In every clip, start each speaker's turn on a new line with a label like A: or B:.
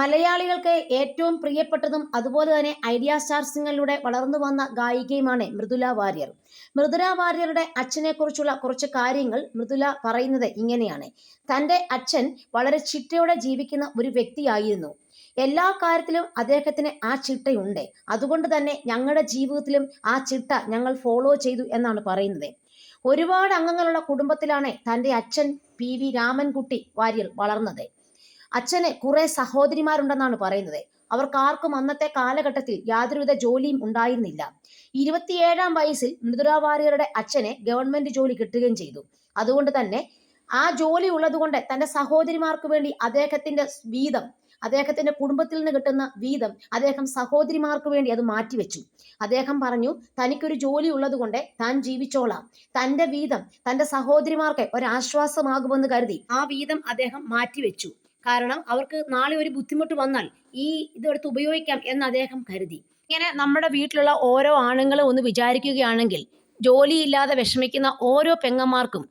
A: മലയാളികൾക്ക് ഏറ്റവും പ്രിയപ്പെട്ടതും അതുപോലെ തന്നെ ഐഡിയ സ്റ്റാർ സിംഗറിലൂടെ വളർന്നു വന്ന ഗായികയുമാണ് മൃദുല വാര്യർ. മൃദുല വാര്യരുടെ അച്ഛനെക്കുറിച്ചുള്ള കുറച്ച് കാര്യങ്ങൾ മൃദുല പറയുന്നത് ഇങ്ങനെയാണ്. തന്റെ അച്ഛൻ വളരെ ചിട്ടയോടെ ജീവിക്കുന്ന ഒരു വ്യക്തിയായിരുന്നു. എല്ലാ കാര്യത്തിലും അദ്ദേഹത്തിന് ആ ചിട്ടയുണ്ട്. അതുകൊണ്ട് തന്നെ ഞങ്ങളുടെ ജീവിതത്തിലും ആ ചിട്ട ഞങ്ങൾ ഫോളോ ചെയ്തു എന്നാണ് പറയുന്നത്. ഒരുപാട് അംഗങ്ങളുള്ള കുടുംബത്തിലാണ് തന്റെ അച്ഛൻ പി വി രാമൻകുട്ടി വാര്യർ വളർന്നത്. അച്ഛന് കുറെ സഹോദരിമാരുണ്ടെന്നാണ് പറയുന്നത്. അവർക്ക് ആർക്കും അന്നത്തെ കാലഘട്ടത്തിൽ യാതൊരുവിധ ജോലിയും ഉണ്ടായിരുന്നില്ല. ഇരുപത്തിയേഴാം വയസ്സിൽ മൃദുല അച്ഛനെ ഗവൺമെന്റ് ജോലി കിട്ടുകയും ചെയ്തു. അതുകൊണ്ട് തന്നെ ആ ജോലി ഉള്ളതുകൊണ്ട് തന്റെ സഹോദരിമാർക്ക് വേണ്ടി അദ്ദേഹത്തിന്റെ വീതം അദ്ദേഹത്തിന്റെ കുടുംബത്തിൽ നിന്ന് കിട്ടുന്ന വീതം അദ്ദേഹം സഹോദരിമാർക്ക് വേണ്ടി അത് മാറ്റിവെച്ചു. അദ്ദേഹം പറഞ്ഞു തനിക്കൊരു ജോലി ഉള്ളതുകൊണ്ട് താൻ ജീവിച്ചോളാം. തന്റെ വീതം തന്റെ സഹോദരിമാർക്ക് ഒരാശ്വാസമാകുമെന്ന് കരുതി ആ വീതം അദ്ദേഹം മാറ്റിവെച്ചു. കാരണം അവർക്ക് നാളെ ഒരു ബുദ്ധിമുട്ട് വന്നാൽ ഈ ഇതെടുത്ത് ഉപയോഗിക്കാം എന്ന് അദ്ദേഹം കരുതി. ഇങ്ങനെ നമ്മുടെ വീട്ടിലുള്ള ഓരോ ആണുങ്ങളും ഒന്ന് വിചാരിക്കുകയാണെങ്കിൽ ജോലിയില്ലാതെ വിഷമിക്കുന്ന ഓരോ പെങ്ങന്മാർക്കും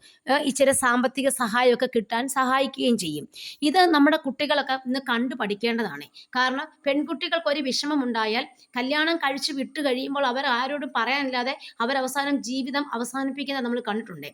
A: ഇച്ചിരി സാമ്പത്തിക സഹായമൊക്കെ കിട്ടാൻ സഹായിക്കുകയും ചെയ്യും. ഇത് നമ്മുടെ കുട്ടികളൊക്കെ ഇന്ന് കണ്ടു പഠിക്കേണ്ടതാണ്. കാരണം പെൺകുട്ടികൾക്ക് ഒരു വിഷമമുണ്ടായാൽ കല്യാണം കഴിച്ചു വിട്ടു കഴിയുമ്പോൾ അവർ ആരോടും പറയാനില്ലാതെ അവസാനം ജീവിതം അവസാനിപ്പിക്കുന്നത് നമ്മൾ കണ്ടിട്ടുണ്ട്.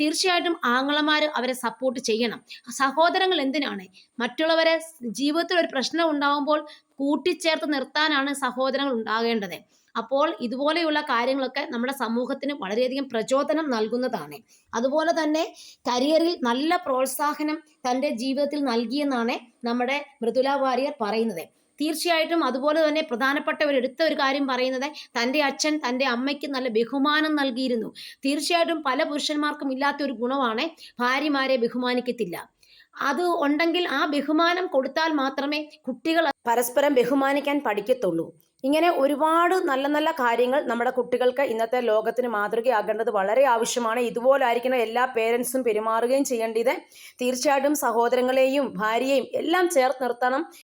A: തീർച്ചയായിട്ടും ആങ്ങളമാർ അവരെ സപ്പോർട്ട് ചെയ്യണം. സഹോദരങ്ങൾ എന്തിനാണ്? മറ്റുള്ളവരെ ജീവിതത്തിൽ ഒരു പ്രശ്നം ഉണ്ടാകുമ്പോൾ കൂട്ടിച്ചേർത്ത് നിർത്താനാണ് സഹോദരങ്ങൾ ഉണ്ടാകേണ്ടത്. അപ്പോൾ ഇതുപോലെയുള്ള കാര്യങ്ങളൊക്കെ നമ്മുടെ സമൂഹത്തിന് വളരെയധികം പ്രചോദനം നൽകുന്നതാണ്. അതുപോലെ തന്നെ കരിയറിൽ നല്ല പ്രോത്സാഹനം തന്റെ ജീവിതത്തിൽ നൽകിയെന്നാണ് നമ്മുടെ മൃദുല വാര്യർ പറയുന്നത്. തീർച്ചയായിട്ടും അതുപോലെ തന്നെ പ്രധാനപ്പെട്ട ഒരു എടുത്ത ഒരു കാര്യം പറയുന്നത് തന്റെ അച്ഛൻ തന്റെ അമ്മയ്ക്ക് നല്ല ബഹുമാനം നൽകിയിരുന്നു. തീർച്ചയായിട്ടും പല പുരുഷന്മാർക്കും ഇല്ലാത്ത ഒരു ഗുണമാണ് ഭാര്യമാരെ ബഹുമാനിക്കത്തില്ല. അത് ഉണ്ടെങ്കിൽ ആ ബഹുമാനം കൊടുത്താൽ മാത്രമേ കുട്ടികൾ പരസ്പരം ബഹുമാനിക്കാൻ പഠിക്കത്തുള്ളൂ. ഇങ്ങനെ ഒരുപാട് നല്ല നല്ല കാര്യങ്ങൾ നമ്മുടെ കുട്ടികൾക്ക് ഇന്നത്തെ ലോകത്തിന് മാതൃകയാകേണ്ടത് വളരെ ആവശ്യമാണ്. ഇതുപോലെ ആയിരിക്കണം എല്ലാ പേരൻസും പെരുമാറുകയും ചെയ്യേണ്ടത് തീർച്ചയായിട്ടും സഹോദരങ്ങളെയും ഭാര്യയെയും എല്ലാം ചേർത്ത് നിർത്തണം.